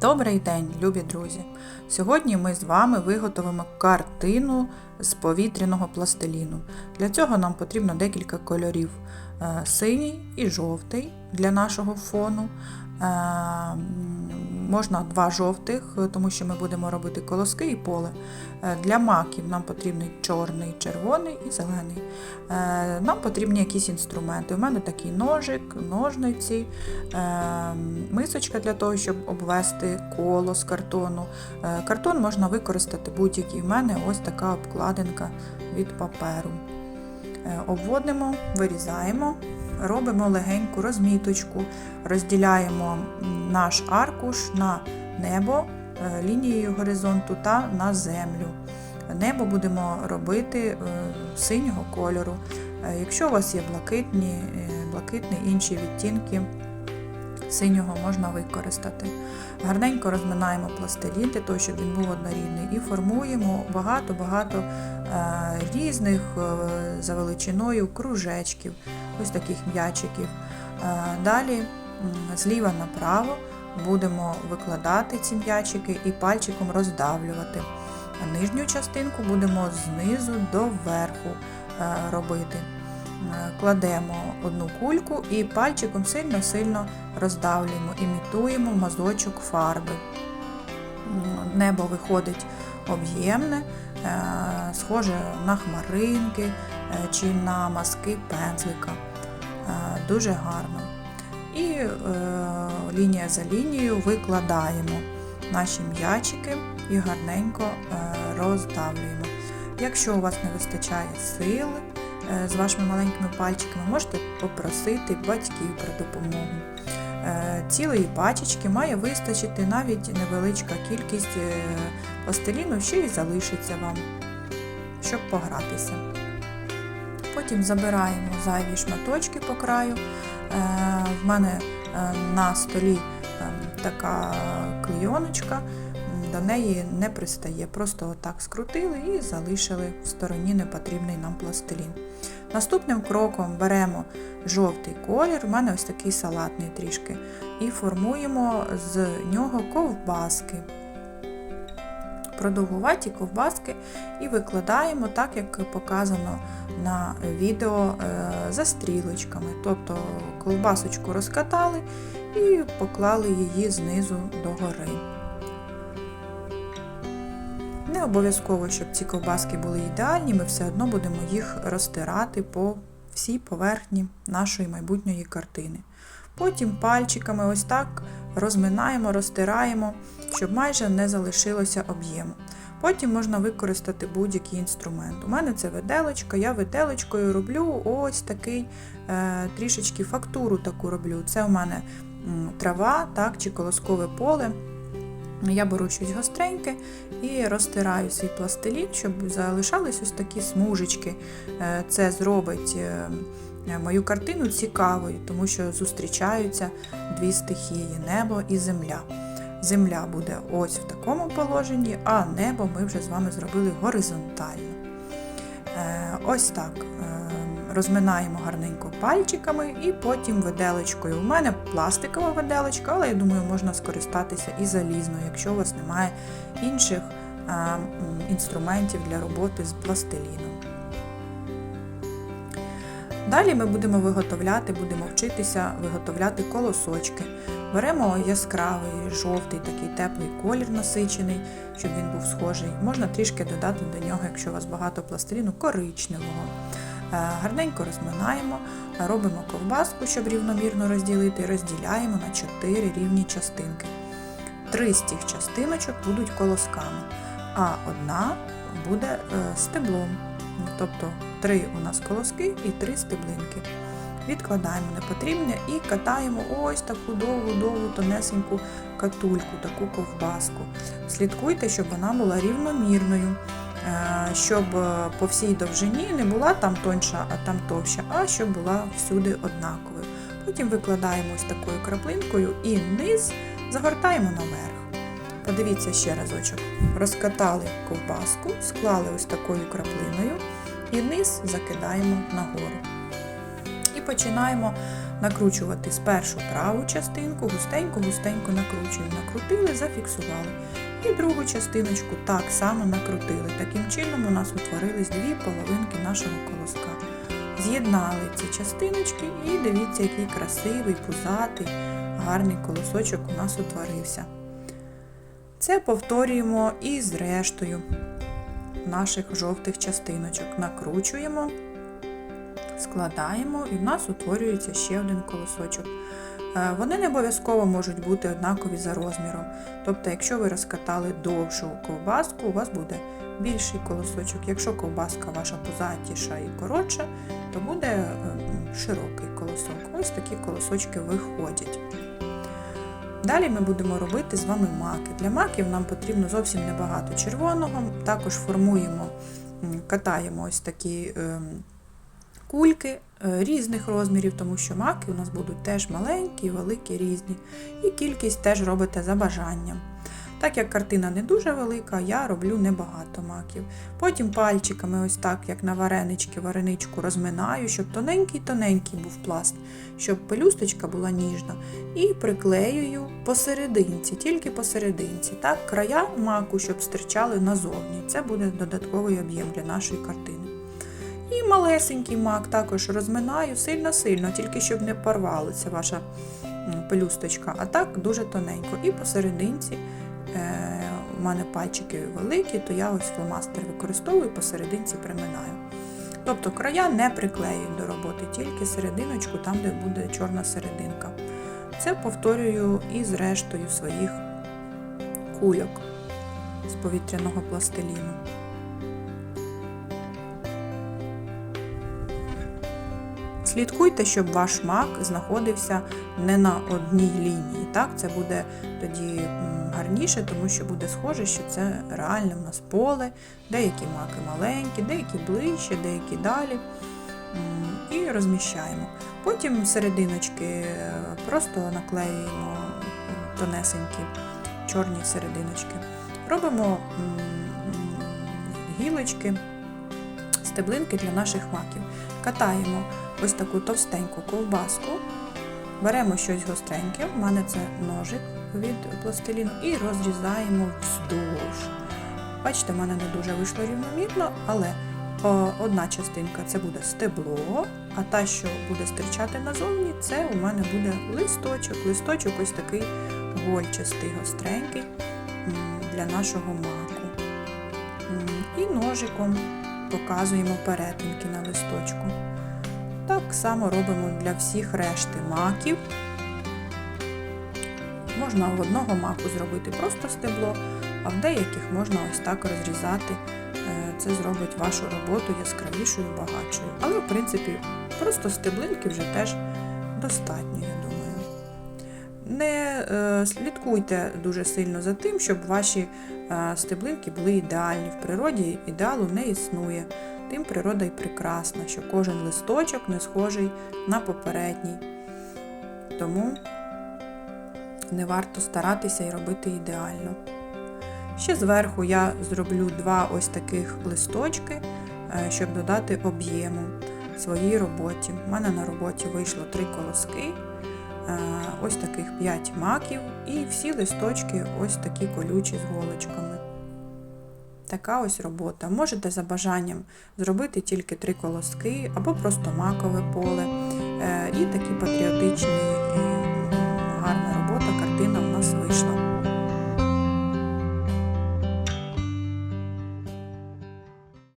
Добрий день, любі друзі! Сьогодні ми з вами виготовимо картину з повітряного пластиліну. Для цього нам потрібно декілька кольорів: Е, синій і жовтий для нашого фону. Можна два жовтих, е, тому що ми будемо робити колоски і поле. Е, Для маків нам потрібний чорний, червоний і зелений. Е, Нам потрібні якісь інструменти. У мене такий ножик, ножниці, мисочка для того, щоб обвести коло з картону. Картон можна використати будь-який. У мене ось така обкладинка від паперу. Обводимо, вирізаємо, робимо легеньку розміточку, розділяємо наш аркуш на небо е, лінією горизонту та на землю. Небо будемо робити е, синього кольору. Е, Якщо у вас є блакитні, блакитні інші відтінки, синього можна використати. Гарненько розминаємо пластилін для того, щоб він був однорідний, і формуємо багато-багато е, різних е, за величиною кружечків, ось таких м'ячиків. Е, Далі зліва направо будемо викладати ці м'ячики і пальчиком роздавлювати. Нижню частинку будемо знизу до верху робити. Е, Кладемо одну кульку і пальчиком сильно-сильно роздавлюємо, імітуємо мазочок фарби. Небо виходить об'ємне, е, схоже на хмаринки е, чи на маски пензлика. Дуже гарно. І лінія за лінією викладаємо наші м'ячики і гарненько роздавлюємо. Якщо у вас не вистачає сили з вашими маленькими пальчиками, можете попросити батьків про допомогу. Е, Цілої пачечки має вистачити навіть невеличка кількість е, пластиліну, ще й залишиться вам, щоб погратися. Потім забираємо зайві шматочки по краю. Е, В мене е, на столі е, така клейоночка, до неї не пристає. Просто отак скрутили і залишили в стороні непотрібний нам пластилін. Наступним кроком беремо жовтий колір, у мене ось такий салатний трішки, і формуємо з нього ковбаски. Продовгуваті ковбаски і викладаємо так, як показано на відео е, за стрілочками. Тобто ковбасочку розкатали і поклали її знизу догори. Обов'язково, щоб ці ковбаски були ідеальні, ми все одно будемо їх розтирати по всій поверхні нашої майбутньої картини. Потім пальчиками ось так розминаємо, розтираємо, щоб майже не залишилося об'єму. Потім можна використати будь-який інструмент. У мене це виделочка, я виделочкою роблю ось такий е, трішечки фактуру таку роблю. Це у мене трава так, чи колоскове поле. Я беру щось гостреньке і розтираю свій пластилін, щоб залишались ось такі смужечки. Е, Це зробить е, мою картину цікавою, тому що зустрічаються дві стихії небо і земля. Земля буде ось в такому положенні, а небо ми вже з вами зробили горизонтально. Е, Ось так. Розминаємо гарненько пальчиками і потім виделочкою. У мене пластикова виделочка, але я думаю, можна скористатися і залізною, якщо у вас немає інших інструментів для роботи з пластиліном. Далі ми будемо виготовляти, будемо вчитися виготовляти колосочки. Беремо яскравий, жовтий, такий теплий колір насичений, щоб він був схожий. Можна трішки додати до нього, якщо у вас багато пластиліну, коричневого. Е, Гарненько розминаємо, робимо ковбаску, щоб рівномірно розділити, і розділяємо на 4 рівні частинки. Три з цих частиночок будуть колосками, а одна буде е, стеблом. Тобто три у нас колоски і три стеблинки. Відкладаємо непотрібне і катаємо ось таку довгу-довгу тонесеньку катульку, таку ковбаску. Слідкуйте, щоб вона була рівномірною, щоб е, по всій довжині не була там тоньша, а там товща, а щоб була всюди однаковою. Потім викладаємо ось такою краплинкою і низ загортаємо наверх. Подивіться ще разочок. Розкатали ковбаску, склали ось такою краплиною і низ закидаємо нагору. І починаємо накручувати спершу праву частинку, густенько-густенько накручуємо. Накрутили, зафіксували. І другу частиночку так само накрутили. Таким чином у нас утворились дві половинки нашого колоска. З'єднали ці частиночки і дивіться, який красивий, пузатий, гарний колосочок у нас утворився. Це повторюємо і з рештою наших жовтих частиночок. Накручуємо, складаємо і в нас утворюється ще один колосочок. Е, Вони не обов'язково можуть бути однакові за розміром. Тобто, якщо ви розкатали довшу ковбаску, у вас буде більший колосочок. Якщо ковбаска ваша пузатіша і коротша, то буде е, широкий колосок. Ось такі колосочки виходять. Далі ми будемо робити з вами маки. Для маків нам потрібно зовсім небагато червоного. Також формуємо, катаємо ось такі ем, кульки е, різних розмірів, тому що маки у нас будуть теж маленькі, великі, різні. І кількість теж робите за бажанням. Так як картина не дуже велика, я роблю небагато маків. Потім пальчиками, ось так, як на варенички, вареничку розминаю, щоб тоненький-тоненький був пласт, щоб пелюсточка була ніжна. І приклеюю посерединці, тільки посерединці. Так, края маку, щоб стирчали назовні. Це буде додатковий об'єм для нашої картини. Малесенький мак також розминаю сильно-сильно, тільки щоб не порвалася ваша пелюсточка, а так дуже тоненько. І посерединці е, у мене пальчики великі, то я ось фломастер використовую, посерединці приминаю. Тобто края не приклеюю до роботи, тільки серединочку, там, де буде чорна серединка. Це повторюю і з рештою своїх кульок з повітряного пластиліну. Слідкуйте, щоб ваш мак знаходився не на одній лінії. Так, це буде тоді гарніше, тому що буде схоже, що це реальне в нас поле. Деякі маки маленькі, деякі ближче, деякі далі. І розміщаємо. Потім серединочки е, просто наклеюємо тонесенькі чорні серединочки. Робимо гілочки, стеблинки для наших маків. Катаємо ось таку товстеньку ковбаску, беремо щось гостреньке, у мене це ножик від пластиліну, і розрізаємо вздовж. Бачите, в мене не дуже вийшло рівномірно, але о, одна частинка це буде стебло, а та, що буде стирчати назовні, це у мене буде листочок. Листочок ось такий гольчастий, гостренький для нашого маку. І ножиком показуємо перетинки на листочку. Так само робимо для всіх решти маків. Можна в одного маку зробити просто стебло, а в деяких можна ось так розрізати. Е, Це зробить вашу роботу яскравішою, багатшою. Але, в принципі, просто стеблинки вже теж достатньо, я думаю. Не е, слідкуйте дуже сильно за тим, щоб ваші е, стеблинки були ідеальні. В природі ідеалу не існує. Тим природа й прекрасна, що кожен листочок не схожий на попередній. Тому не варто старатися і робити ідеально. Ще зверху я зроблю два ось таких листочки, е, щоб додати об'єму своїй роботі. У мене на роботі вийшло три колоски, ось таких 5 маків, і всі листочки ось такі колючі з голочками. Така ось робота. Можете за бажанням зробити тільки три колоски або просто макове поле. Е, І такі патріотичні